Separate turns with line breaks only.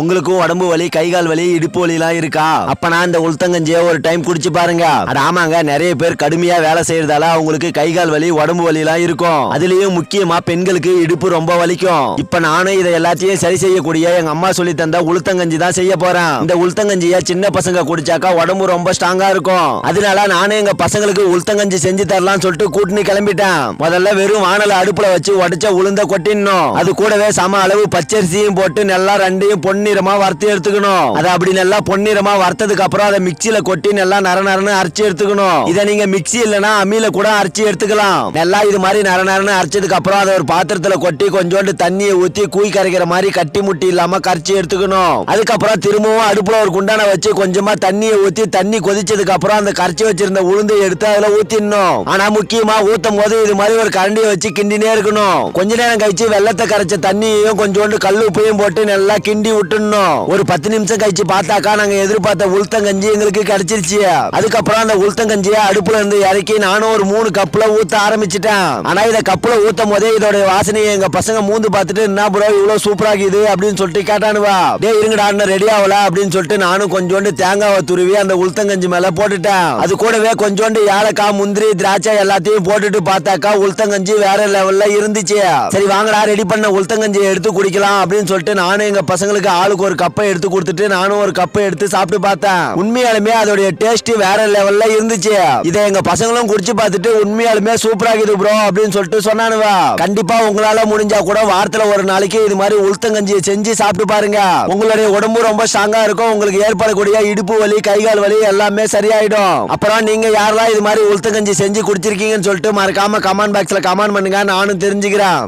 உங்களுக்கும் உடம்பு வலி கை கால் வலி இடுப்பு வலி எல்லாம் இருக்கா? அப்ப நான் இந்த உளுத்தங்கஞ்சியை ஒரு டைம் குடிச்சு பாருங்க. அது ஆமாங்க நிறைய பேர் கடுமையா வேலை செய்யறதால அவங்களுக்கு கை கால் வலி உடம்பு வலி எல்லாம் இருக்கும். அதுலயும் முக்கியமா பெண்களுக்கு இடுப்பு ரொம்ப வலிக்கும். இப்ப நானும் இதை எல்லாத்தையும் சரி செய்யக்கூடிய எங்க அம்மா சொல்லி தந்த உளுத்தங்கஞ்சி தான் செய்ய போறேன். இந்த உளுத்தங்கஞ்சிய சின்ன பசங்க குடிச்சாக்கா உடம்பு ரொம்ப ஸ்ட்ராங்கா இருக்கும். அதனால நானும் எங்க பசங்களுக்கு உளுத்தங்கஞ்சி செஞ்சு தரலாம்னு சொல்லிட்டு கூட்டணி கிளம்பிட்டேன். முதல்ல வெறும் வானல அடுப்புல வச்சு உடைச்ச உளுந்த கொட்டிடணும். அது கூடவே சம அளவு பச்சரிசியும் போட்டு நல்லா ரெண்டையும் பொண்ணு பொன்னிறமா வறுத்து எடுத்துக்கணும். அதை அப்படி நல்லா பொன்னிறமா வறுத்ததுக்கு அப்புறம் அதை மிக்சியில கொட்டி நல்லா நர நரன்னு அரைச்சு எடுத்துக்கணும். இதை நீங்க மிக்ஸி இல்லனா அம்மியில கூட அரைச்சு எடுத்துக்கலாம். நல்லா இது மாதிரி நர நரன்னு அரைச்சதுக்கு அப்புறம் அதை ஒரு பாத்திரத்துல கொட்டி கொஞ்சோண்டு தண்ணியை ஊத்தி கூய் கரைக்கிற மாதிரி கட்டி முட்டி இல்லாம கரைச்சி எடுத்துக்கணும். அதுக்கப்புறம் திரும்பவும் அடுப்புல ஒரு குண்டான வச்சு கொஞ்சமா தண்ணியை ஊத்தி தண்ணி கொதிச்சதுக்கு அப்புறம் அந்த கரைச்சி வச்சிருந்த உளுந்தை எடுத்து அதுல ஊத்திடணும். ஆனா முக்கியமா ஊத்தும் போது இது மாதிரி ஒரு கரண்டியை வச்சு கிண்டினே இருக்கணும். கொஞ்ச நேரம் கழிச்சு வெள்ளத்தை கரைச்ச தண்ணியையும் கொஞ்சோண்டு கல் உப்பையும் போட்டு நல்லா கிண்டி விட்டு விட்டுடணும் ஒரு பத்து நிமிஷம் கழிச்சு பார்த்தாக்கா நாங்க எதிர்பார்த்த உளுத்தங்கஞ்சி எங்களுக்கு கிடைச்சிருச்சு. அதுக்கப்புறம் அந்த உளுத்தங்கஞ்சியை அடுப்புல இருந்து இறக்கி நானும் ஒரு மூணு கப்புல ஊத்த ஆரம்பிச்சிட்டேன். ஆனா இத கப்புல ஊத்தும் போதே இதோட வாசனையை எங்க பசங்க மூந்து பார்த்துட்டு என்ன ப்ரோ இவ்வளவு சூப்பரா இருக்குது அப்படின்னு சொல்லிட்டு கேட்டானுவா. டே இருங்கடா இன்னும் ரெடி ஆகல அப்படின்னு சொல்லிட்டு நானும் கொஞ்சோண்டு தேங்காவை துருவி அந்த உளுத்தங்கஞ்சி மேல போட்டுட்டேன். அது கூடவே கொஞ்சோண்டு ஏலக்காய் முந்திரி திராட்சை எல்லாத்தையும் போட்டுட்டு பார்த்தாக்கா உளுத்தங்கஞ்சி வேற லெவல்ல இருந்துச்சு. சரி வாங்கடா ரெடி பண்ண உளுத்தங்கஞ்சியை எடுத்து குடிக்கலாம் அப்படின்னு சொல்லிட்டு நானும் எங்க பசங்களுக்கு ஆளுக்கு ஒரு கப்பை எடுத்து கொடுத்துட்டு நானும் ஒரு கப்பை எடுத்து சாப்பிட்டு பார்த்தேன். உண்மையாலுமே அதோடைய டேஸ்ட் வேற லெவல்ல இருந்துச்சு. இதை எங்க பசங்களும் குடிச்சு பார்த்துட்டு உண்மையாலுமே சூப்பரா இருக்குது ப்ரோ அப்படின்னு சொல்லிட்டு சொன்னானுவா. கண்டிப்பா உங்களால முடிஞ்சா கூட வாரத்துல ஒரு நாளைக்கு இது மாதிரி உளுத்தங்கஞ்சியை செஞ்சு சாப்பிட்டு பாருங்க. உங்களுடைய உடம்பு ரொம்ப ஸ்ட்ராங்கா இருக்கும். உங்களுக்கு ஏற்படக்கூடிய இடுப்பு வலி கை கால் வலி எல்லாமே சரியாயிடும். அப்புறம் நீங்க யாரெல்லாம் இது மாதிரி உளுத்தங்கஞ்சி செஞ்சு குடிச்சிருக்கீங்கன்னு சொல்லிட்டு மறக்காம கமெண்ட் பாக்ஸ்ல கமெண்ட் பண்ணுங்க. நானும் தெரிஞ்சுக்கிறேன்.